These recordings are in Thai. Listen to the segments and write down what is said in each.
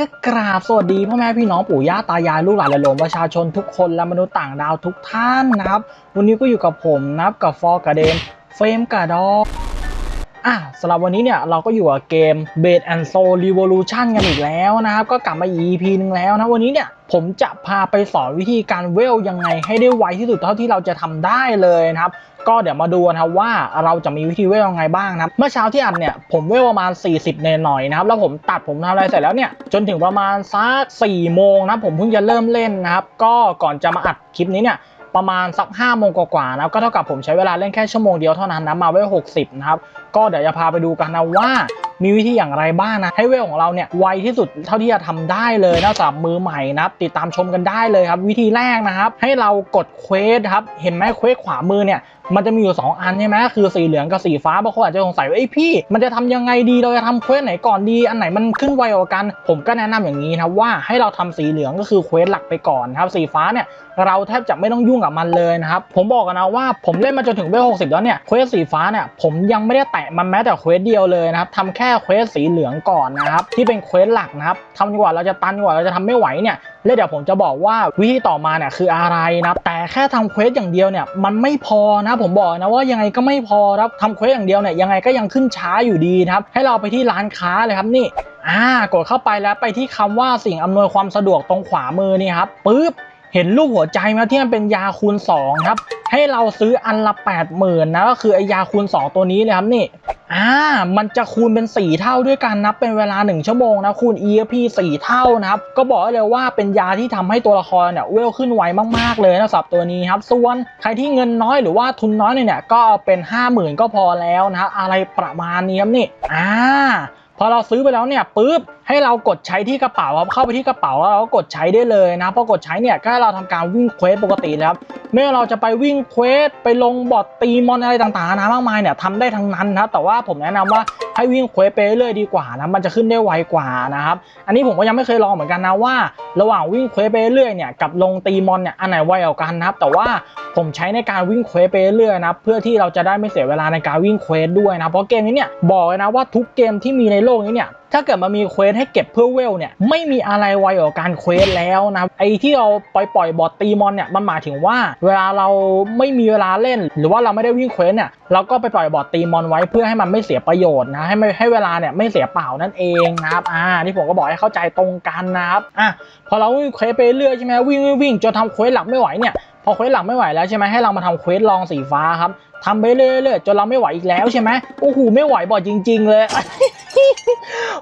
ก็กราบสวัสดีพ่อแม่พี่น้องปู่ย่าตายายลูกหลานและหลวงประชาชนทุกคนและมนุษย์ต่างดาวทุกท่านนะครับ วันนี้ก็อยู่กับผมนะับกับฟอร์กระเดนเฟรมกระดอกอะสำหรับวันนี้เนี่ยเราก็อยู่กับเกม b a d and Soul Revolution กันอีกแล้วนะครับ ก็กลับมา EP หนึงแล้วนะวันนี้เนี่ยผมจะพาไปสอนวิธีการเวลยังไงให้ได้ไวที่สุดเท่าที่เราจะทำได้เลยนะครับ ก็เดี๋ยวมาดูนะครับว่าเราจะมีวิธีเวลยังไงบ้างนะครับเมื่อเช้าที่อัดเนี่ยผมเวลประมาณ 40เนหน่อยนะครับแล้วผมตัดผมทำอะไรเสร็จแล้วเนี่ยจนถึงประมาณสัก4โมงนะผมเพิ่งจะเริ่มเล่นนะครับก็ก่อนจะมาอัดคลิปนี้เนี่ยประมาณสัก5โมงกว่าๆนะก็เท่ากับผมใช้เวลาเล่นแค่ชั่วโมงเดียวเท่านั้นนะมาเวล60นะครับก็เดี๋ยวจะพาไปดูกันนะว่า มีวิธีอย่างไรบ้างนะให้เวลของเราเนี่ยไวที่สุดเท่าที่จะทำได้เลยนะสำหรับมือใหม่นะครับติดตามชมกันได้เลยครับ วิธีแรกนะครับให้เรากดเควสครับเห็นไหมเควสขวามือเนี่ยมันจะมีอยู่ 2 อันใช่ไหมคือสีเหลืองกับสีฟ้าบางคนอาจจะสงสัยว่าไอ้พี่ มันจะทำยังไงดีเราจะทำเควสไหนก่อนดี อันไหนมันขึ้นไวกว่ากัน ผมก็แนะนำอย่างนี้นะครับว่าให้เราทำสีเหลืองก็คือเควสหลักไปก่อนครับ สีฟ้าเนี่ยเราแทบจะไม่ต้องยุ่งกับมันเลยนะครับ ผมบอกกันนะว่าผมเล่นมาจนถึงเวล60แล้วเนี่ยเควสสีฟ้าเนี่ยผมยังไม่ได้แตะมันแม้แต่เควสเดียวเลยนะครับทำแค่เควสสีเหลืองก่อนนะครับที่เป็นเควสหลักนะครับทำดีกว่าเราจะตันกว่าเราจะทำไม่ไหวเนี่ยแล้วเดี๋ยวผมจะบอกว่าวิธีต่อมาเนี่ยคืออะไรนะครับแต่แค่ทำเควสอย่างเดียวเนี่ยมันไม่พอนะผมบอกนะว่ายังไงก็ไม่พอครับทำเควสอย่างเดียวเนี่ยยังไงก็ยังขึ้นช้าอยู่ดีนะครับให้เราไปที่ร้านค้าเลยครับนี่อ่ากดเข้าไปแล้วไปที่คำว่าสิ่งอำนวยความสะดวกตรงขวามือนี่ครับปึ๊บ เห็นรูปหัวใจไหมที่มันเป็นยาคูณ 2 ครับ ให้เราซื้ออันละ 80,000นะก็คือไอยาคูณ 2 ตัวนี้เลยครับนี่อ่ามันจะคูณเป็น 4 เท่าด้วยกันนะเป็นเวลา 1 ชั่วโมงนะคูณ ERP 4 เท่านะครับก็บอกเลยว่าเป็นยาที่ทำให้ตัวละครเนี่ยเวลขึ้นไวมากๆเลยนะสำหรับตัวนี้ครับส่วนใครที่เงินน้อยหรือว่าทุนน้อยเนี่ยก็เอาเป็น 50,000 ก็พอแล้วนะอะไรประมาณนี้ครับนี่อ่า พอเราซื้อไปแล้วเนี่ยปุ๊บให้เรากดใช้ที่กระเป๋าครับเข้าไปที่กระเป๋าแล้วเราก็กดใช้ได้เลยนะพอกดใช้เนี่ยก็ให้เราทำการวิ่งเควสปกตินะครับไม่ว่าเราจะไปวิ่งเควสไปลงบอทตีมอนอะไรต่างๆนะมากมายเนี่ยทำได้ทั้งนั้นนะแต่ว่าผมแนะนำว่า ให้วิ่งเควสไปเรื่อยดีกว่านะมันจะขึ้นได้ไวกว่านะครับอันนี้ผมก็ยังไม่เคยลองเหมือนกันนะว่า ระหว่างวิ่งเควสไปเรื่อยเนี่ยกับลงตีมอนเนี่ยอันไหนไวกว่ากันนะครับแต่ว่าผมใช้ในการวิ่งเควสไปเรื่อยนะเพื่อที่เราจะได้ไม่เสียเวลาในการวิ่งเควสด้วยนะเพราะเกมนี้เนี่ยบอกเลยนะว่าทุกเกมที่มีในโลกนี้เนี่ย ถ้าเกิดมันมีเควสให้เก็บเพื่อเวลเนี่ยไม่มีอะไรไวกว่าการเควสแล้วนะไอที่เราปล่อยปล่อยบอทตีมอนเนี่ยมันหมายถึงว่า เวลาเราไม่มีเวลาเล่น หรือว่าเราไม่ได้วิ่งเควสเนี่ยเราก็ไปปล่อยบอทตีมอนไว้เพื่อให้มันไม่เสียประโยชน์นะให้ไม่ให้เวลาเนี่ยไม่เสียเปล่านั่นเองนะครับอ่าที่ผมก็บอกให้เข้าใจตรงกันนะครับอะพอเราวิ่งเควสไปเรื่อยใช่ไหมวิ่งวิ่งวิ่งจนทำเควสหลักไม่ไหวเนี่ยพอเควสหลักไม่ไหวแล้วใช่ไหมให้เรามาทำเควสลองสีฟ้าครับทำไปเรื่อยๆจนเราไม่ไหวอีกแล้วใช่ไหมโอ้โหไม่ไหวบอยจริง ๆ เลย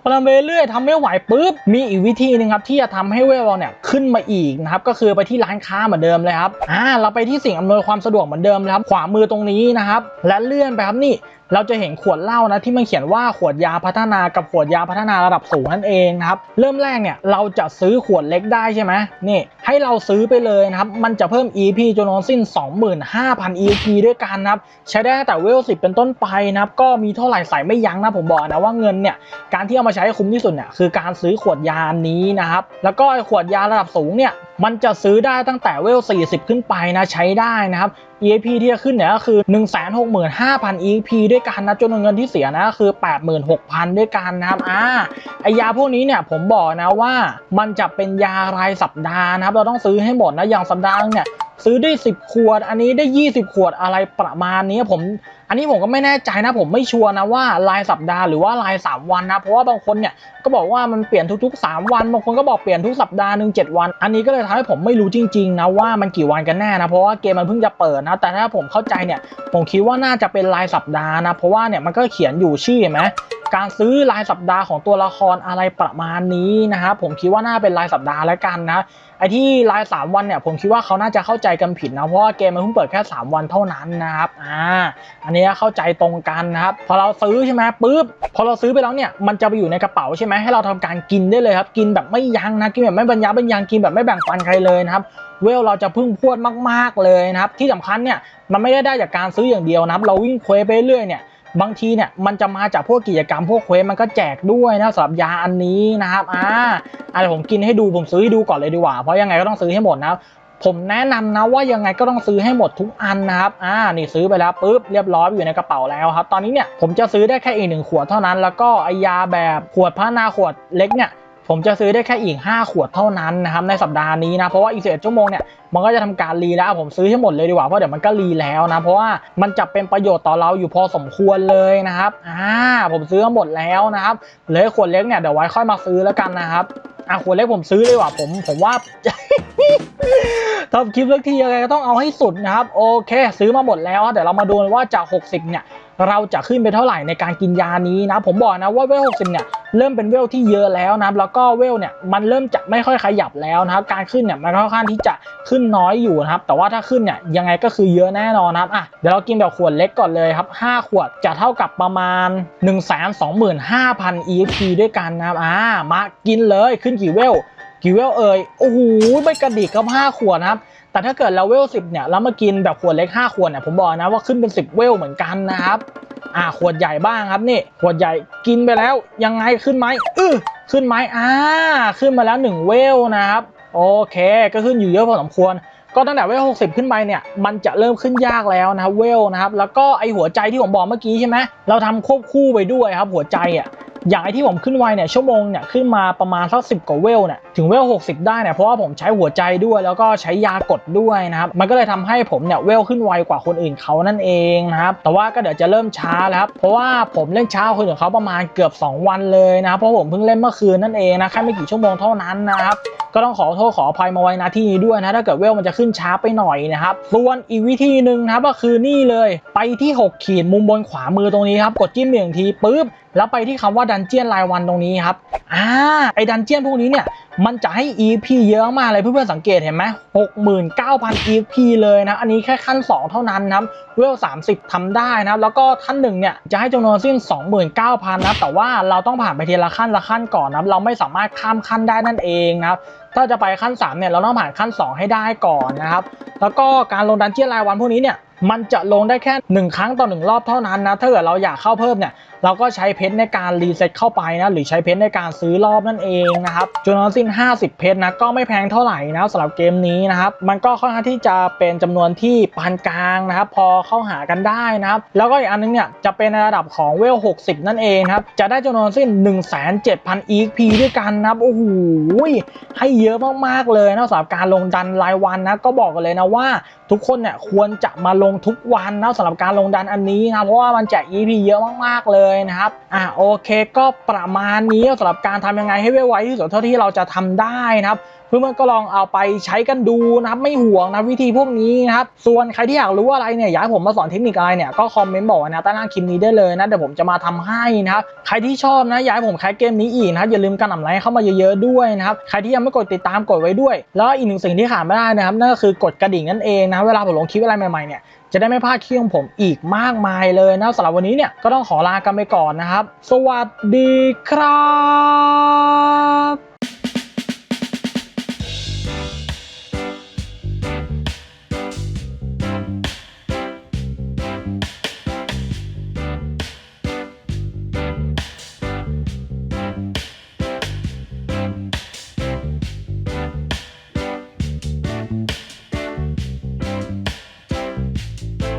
พอทำไปเรื่อยทำไม่ไหวปุ๊บมีอีกวิธีหนึงครับที่จะทำให้เวลเราเนี่ยขึ้นมาอีกนะครับก็คือไปที่ร้านค้าเหมือนเดิมเลยครับอ่าเราไปที่สิ่งอำนวยความสะดวกเหมือนเดิมเลยครับขวามือตรงนี้นะครับและเลื่อนไปครับนี่ เราจะเห็นขวดเหล้านะที่มันเขียนว่าขวดยาพัฒนากับขวดยาพัฒนาระดับสูงนั่นเองนะครับเริ่มแรกเนี่ยเราจะซื้อขวดเล็กได้ใช่ไหมนี่ให้เราซื้อไปเลยนะครับมันจะเพิ่ม EP จนทั้งสิ้น 25,000 EP ด้วยกันนะครับใช้ได้แต่เวล10เป็นต้นไปนะครับก็มีเท่าไหร่ใส่ไม่ยั้งนะผมบอกนะว่าเงินเนี่ยการที่เอามาใช้ให้คุ้มที่สุดเนี่ยคือการซื้อขวดยานี้นะครับแล้วก็ขวดยาระดับสูงเนี่ยมันจะซื้อได้ตั้งแต่เวล40 ขึ้นไปนะใช้ได้นะครับ EAP ที่จะขึ้นเนี่ยก็คือ 165,000 EAP ด้วยกันนะจำนวนเงินที่เสียนะคือ 86,000 ด้วยกันนะครับอ่าไอยาพวกนี้เนี่ยผมบอกนะว่ามันจะเป็นยารายสัปดาห์นะครับ เราต้องซื้อให้หมดนะอย่างสัปดาห์นึงเนี่ยซื้อได้ 10 ขวด อันนี้ได้ 20 ขวดอะไรประมาณนี้ผม อันนี้ผมก็ไม่แน่ใจนะผมไม่ชัวร์นะว่ารายสัปดาห์หรือว่าราย 3 วันนะเพราะว่าบางคนเนี่ยก็บอกว่ามันเปลี่ยนทุกๆ 3 วันบางคนก็บอกเปลี่ยนทุกสัปดาห์หนึ่ง7วัน อันนี้ก็เลยทำให้ผมไม่รู้จริงๆนะว่ามันกี่วันกันแน่นะเพราะว่าเกมมันเพิ่งจะเปิดนะแต่ถ้าผมเข้าใจเนี่ยผมคิดว่าน่าจะเป็นรายสัปดาห์นะเพราะว่าเนี่ยมันก็เขียนอยู่ชื่อเห็นไหมการซื้อรายสัปดาห์ของตัวละครอะไรประมาณนี้นะครับผมคิดว่าน่าเป็นรายสัปดาห์แล้วกันนะไอที่ราย 3 วันเนี่ยผมคิดว่าเขาน่าจะเข้าใจกันผิดนะเพราะว่าเกมมันเพิ่งเปิดแค่ 3 วันเท่านั้นนะครับอ่าอันนี้เข้าใจตรงกันนะครับ พอเราซื้อใช่ไหมปุ๊บพอเราซื้อไปแล้วเนี่ยมันจะไปอยู่ในกระเป๋าใช่ไหมให้เราทำการกินได้เลยครับกินแบบไม่ยั้งนะกินแบบไม่บรรยะบรรยังกินแบบไม่แบ่งปันใครเลยนะครับเวลเราจะพึ่งพวดมากๆเลยนะครับ ที่สำคัญเนี่ยมันไม่ได้ได้จากการซื้ออย่างเดียวนะครับ เราวิ่งเควสไปเรื่อยเนี่ยบางทีเนี่ยมันจะมาจากพวกกิจกรรมพวกเควสมันก็แจกด้วยนะสำหรับยาอันนี้นะครับอ่าอะไรผมกินให้ดูผมซื้อให้ดูก่อนเลยดีกว่าเพราะยังไงก็ต้องซื้อให้หมดนะครับ ผมแนะนำนะว่ายังไงก็ต้องซื้อให้หมดทุกอันนะครับ อ่า นี่ซื้อไปแล้วปุ๊บเรียบร้อยอยู่ในกระเป๋าแล้วครับ ตอนนี้เนี่ยผมจะซื้อได้แค่อีกหนึ่งขวดเท่านั้น แล้วก็ไอยาแบบขวดพระนาขวดเล็กเนี่ยผมจะซื้อได้แค่อีก 5 ขวดเท่านั้นนะครับในสัปดาห์นี้นะเพราะว่าอีก11ชั่วโมงเนี่ยมันก็จะทำการรีแล้วผมซื้อให้หมดเลยดีกว่าเพราะเดี๋ยวมันก็รีแล้วนะเพราะว่ามันจะเป็นประโยชน์ต่อเราอยู่พอสมควรเลยนะครับอ่าผมซื้อมาหมดแล้วนะครับเหลือขวดเล็กเนี่ยเดี๋ยวไว้ค่อยมาซื้อแล้วกันนะครับ อะขวดเล็กผมซื้อเลยว่ะผมผมว่าทำคลิปเลือกทียังไงก็ต้องเอาให้สุดนะครับ โอเค ซื้อมาหมดแล้วเดี๋ยวเรามาดูว่าจาก 60 เนี่ย เราจะขึ้นไปเท่าไหร่ในการกินยานี้นะ ผมบอกนะว่าเวล60เนี่ยเริ่มเป็นเวลที่เยอะแล้วนะแล้วก็เวลเนี่ยมันเริ่มจะไม่ค่อยขยับแล้วนะครับการขึ้นเนี่ยมันค่อนข้างที่จะขึ้นน้อยอยู่นะครับ แต่ว่าถ้าขึ้นเนี่ยยังไงก็คือเยอะแน่นอนนะครับอะเดี๋ยวเรากินแบบขวดเล็กก่อนเลยครับ5ขวดจะเท่ากับประมาณ 1 2 5 0 0 0 EXP ด้วยกันนะครับอ่ามากินเลยขึ้นกี่เวลกี่เวลเอ่ยโอ้โหไม่กระดิกครับ5ขวดนะครับ แต่ถ้าเกิดเราเวล10เนี่ยแล้วมากินแบบขวดเล็ก 5 ขวดเนี่ยผมบอกนะว่าขึ้นเป็น 10 เวลเหมือนกันนะครับอ่าขวดใหญ่บ้างครับนี่ขวดใหญ่กินไปแล้วยังไงขึ้นไหมอือขึ้นไหมอ่าขึ้นมาแล้ว 1 เวลนะครับโอเค ก็ขึ้นอยู่เยอะพอสมควร ก็ตั้งแต่เวล60 ขึ้นไปเนี่ยมันจะเริ่มขึ้นยากแล้วนะครับเวลนะครับ แล้วก็ไอหัวใจที่ผมบอกเมื่อกี้ใช่ไหมเราทำควบคู่ไปด้วยครับหัวใจอะอย่างไอที่ผมขึ้นไวเนี่ยชั่วโมงเนี่ยขึ้นมาประมาณสักสิกว่าเวลเนี่ย ถึงเวล 60 ได้เนี่ยเพราะว่าผมใช้หัวใจด้วยแล้วก็ใช้ยากดด้วยนะครับมันก็เลยทำให้ผมเนี่ยเวลขึ้นไวกว่าคนอื่นเขานั่นเองนะครับแต่ว่าก็เดี๋ยวจะเริ่มช้าแล้วครับเพราะว่าผมเล่นช้าคนอื่นเขาประมาณเกือบ 2 วันเลยนะครับเพราะผมเพิ่งเล่นเมื่อคืนนั่นเองนะแค่ไม่กี่ชั่วโมงเท่านั้นนะครับก็ต้องขอโทษขออภัยมาไว้นะที่นี้ด้วยนะถ้าเกิดเวลมันจะขึ้นช้าไปหน่อยนะครับส่วนอีกวิธีหนึ่งนะครับก็คือนี่เลยไปที่ 6 ขีดมุมบนขวามือตรงนี้ครับกดจิ้มหนึ่งทีปุ๊บแล้วไปที่คำว่าดันเจียนรายวันตรงนี้ครับอ่าไอ้ดันเจียนพวกนี้เนี่ยมันจะให้ EP เยอะมากเลยเพื่อนๆสังเกตเห็นไหม69,000 EP เลยนะ อันนี้แค่ขั้น 2 เท่านั้นนะครับเวล30ทำได้นะครับ แล้วก็ขั้นหนึ่งเนี่ยจะให้จำนวนสิ้น29,000นะครับแต่ว่าเราต้องผ่านไปทีละขั้นละขั้นก่อนนะเราไม่สามารถข้ามขั้นได้นั่นเองนะครับถ้าจะไปขั้น3เนี่ยเราต้องผ่านขั้น 2 ให้ได้ก่อนนะครับ แล้วก็การลงดันเจี้ยนรายวันพวกนี้เนี่ย มันจะลงได้แค่ 1 ครั้งต่อ 1 รอบเท่านั้นนะ ถ้าเกิดเราอยากเข้าเพิ่มเนี่ย เราก็ใช้เพชรในการรีเซ็ตเข้าไปนะ หรือใช้เพชรในการซื้อรอบนั่นเองนะครับจำนวนสิ้น 50 เพชรนะ ก็ไม่แพงเท่าไหร่นะสำหรับเกมนี้นะครับ มันก็ค่อนข้างที่จะเป็นจำนวนที่ปานกลางนะครับ พอเข้าหากันได้นะครับ แล้วก็อีกอันนึงเนี่ย จะเป็นในระดับของเวล 60 นั่นเองครับ จะได้จำนวนสิ้น 17,000 EXP ด้วยกันนะครับ โอ้โห ให้เยอะมากๆเลยนะสำหรับการลงดันรายวันนะ ก็บอกกันเลยนะว่า ทุกคนเนี่ยควรจะมาลงทุกวันนะสำหรับการลงดันอันนี้นะเพราะว่ามันแจก EP เยอะมากๆเลยนะครับอะโอเคก็ประมาณนี้สำหรับการทำยังไงให้ไวที่สุดเท่าที่เราจะทำได้นะครับ เพื่อนๆก็ลองเอาไปใช้กันดูนะครับไม่ห่วงนะวิธีพวกนี้นะครับส่วนใครที่อยากรู้อะไรเนี่ยอยากให้ผมมาสอนเทคนิคอะไรเนี่ยก็คอมเมนต์บอกนะใต้ล่างคลิปนี้ได้เลยนะเดี๋ยวผมจะมาทำให้นะครับใครที่ชอบนะอยากให้ผมแคสเกมนี้อีกนะครับอย่าลืมกันอ่ำไลค์เข้ามาเยอะๆด้วยนะครับใครที่ยังไม่กดติดตามกดไว้ด้วย แล้วอีกหนึ่งสิ่งที่ขาดไม่ได้นะครับนั่นก็คือกดกระดิ่งนั่นเองนะเวลาผมลงคลิปอะไรใหม่ๆเนี่ยจะได้ไม่พลาดคลิปของผมอีกมากมายเลยนะสำหรับวันนี้เนี่ยก็ต้องขอลากันไปก่อนนะครับ สวัสดีครับ